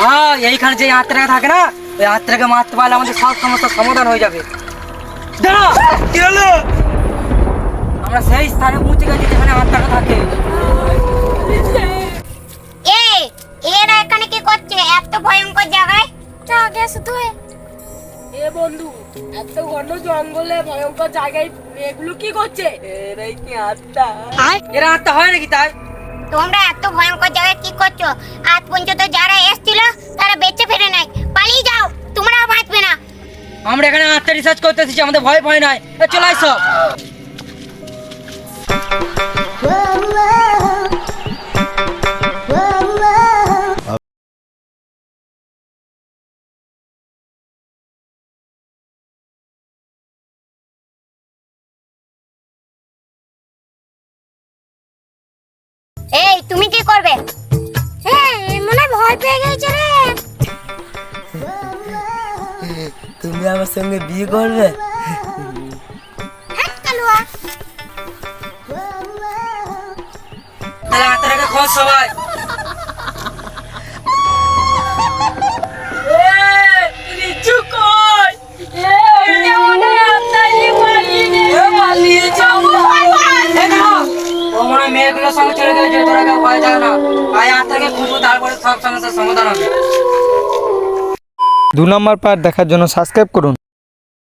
হ্যাঁ এইখানে যে আত্মাটা থাকে না ওই আত্মাকে মারতে পারলে আমাদের সব সমস্যার সমাধান হয়ে যাবে। দাঁড়া! কি হলো? আমরা সেই স্থানে পৌঁছে গেছি যেখানে আত্মাটা থাকে। এই এরা এখানে কি করছে? এত ভয়ঙ্কর জায়গায়? চা গেছ তুই এ বন্ধু এত ঘন জঙ্গলে ভয়ঙ্কর জায়গায় এগুলো কি করছে? এরাই কি আত্মা? এরা আত্মা হয় নাকি তাই? তোমরা এত ভয়ঙ্কর জায়গায় কি করছ? আজ পর্যন্ত যারা আমরা এখানে আত্মা রিসার্চ করতে এসেছি আমাদের ভয় ভয় নাই। চলে আয় এই, তুমি কি করবে? হ্যাঁ মনে ভয় পেয়ে গেছে রে। তুমি আমার সঙ্গে বিয়ে করবে? হ্যাঁ সবাই। মেয়েগুলোর সঙ্গে চলে গেছে তোরা কেউ ভয় যায় না। আয় আত্মাকে খুঁজবো তারপরে সব সমস্যার সমাধান হবে। দু নম্বর পার্ট দেখার জন্য সাবস্ক্রাইব করুন।